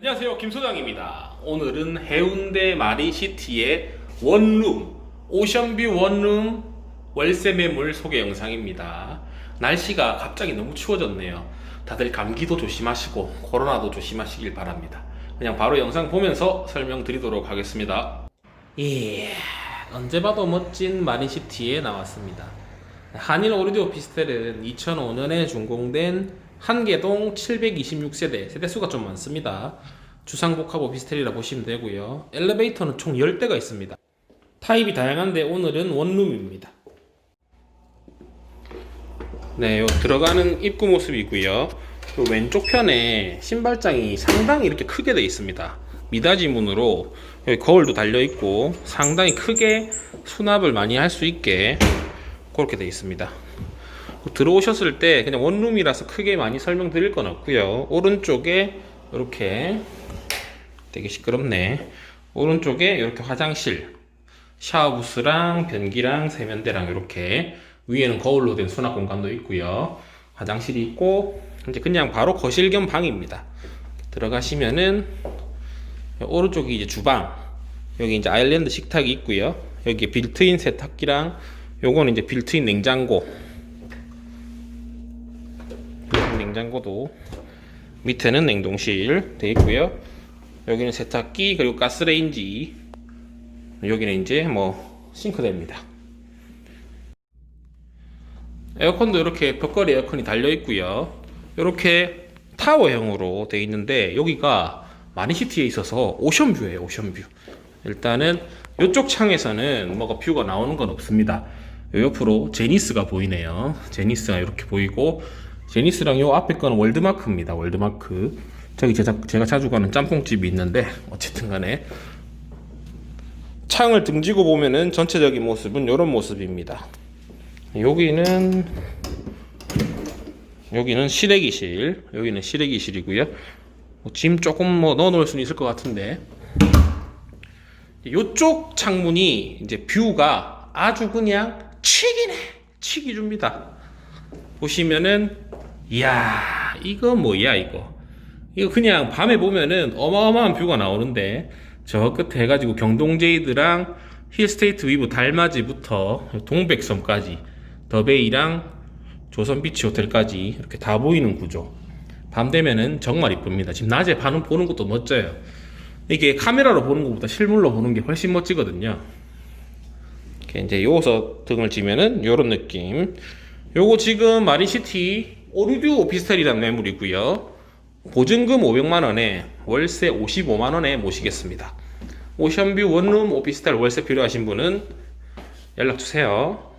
안녕하세요 김소장입니다. 오늘은 해운대 마린시티의 원룸 오션뷰 원룸 월세 매물 소개 영상입니다. 날씨가 갑자기 너무 추워졌네요. 다들 감기도 조심하시고 코로나도 조심하시길 바랍니다. 그냥 바로 영상 보면서 설명드리도록 하겠습니다. 예 언제 봐도 멋진 마린시티에 나왔습니다. 한일 오리드 오피스텔은 2005년에 준공된 한계동 726세대, 세대수가 좀 많습니다. 주상복합 오피스텔이라 보시면 되고요. 엘리베이터는 총 10대가 있습니다. 타입이 다양한데 오늘은 원룸입니다. 네, 요 들어가는 입구 모습이고요. 요 왼쪽 편에 신발장이 상당히 이렇게 크게 되어 있습니다. 미닫이 문으로 여기 거울도 달려 있고 상당히 크게 수납을 많이 할 수 있게 그렇게 되어 있습니다. 들어오셨을 때 그냥 원룸이라서 크게 많이 설명드릴 건 없고요. 오른쪽에 이렇게 되게 시끄럽네. 오른쪽에 이렇게 화장실, 샤워부스랑 변기랑 세면대랑 이렇게 위에는 거울로 된 수납 공간도 있고요. 화장실이 있고 이제 그냥 바로 거실 겸 방입니다. 들어가시면은 오른쪽이 이제 주방, 여기 이제 아일랜드 식탁이 있고요. 여기 빌트인 세탁기랑 요거는 이제 빌트인 냉장고 냉장고도 밑에는 냉동실 돼 있고요. 여기는 세탁기 그리고 가스레인지 여기는 이제 뭐 싱크대입니다. 에어컨도 이렇게 벽걸이 에어컨이 달려 있고요. 이렇게 타워형으로 돼 있는데 여기가 마니시티에 있어서 오션뷰예요. 오션뷰. 일단은 이쪽 창에서는 뭐가 뷰가 나오는 건 없습니다. 요 옆으로 제니스가 보이네요. 제니스가 이렇게 보이고 제니스랑 요 앞에 거는 월드마크입니다. 월드마크. 저기 제가, 제가 자주 가는 짬뽕집이 있는데 어쨌든 간에 창을 등지고 보면은 전체적인 모습은 이런 모습입니다. 여기는 여기는 실외기실, 여기는 실외기실이고요. 뭐 짐 조금 뭐 넣어 놓을 수는 있을 것 같은데 이쪽 창문이 이제 뷰가 아주 그냥 치기네, 치기 줍니다. 보시면은 이야 이거 뭐야 이거. 이거 그냥 밤에 보면은 어마어마한 뷰가 나오는데 저 끝에 해가지고 경동제이드랑 힐스테이트 위브 달맞이부터 동백섬까지 더베이랑 조선비치 호텔까지 이렇게 다 보이는 구조. 밤 되면은 정말 이쁩니다. 지금 낮에 밤은 보는 것도 멋져요. 이게 카메라로 보는 것보다 실물로 보는 게 훨씬 멋지거든요. 이렇게 이제 요서 등을 지면은 요런 느낌. 요거 지금 마린시티 오리듀 오피스텔이라는 매물이고요. 보증금 500만 원에 월세 55만 원에 모시겠습니다. 오션뷰 원룸 오피스텔 월세 필요하신 분은 연락 주세요.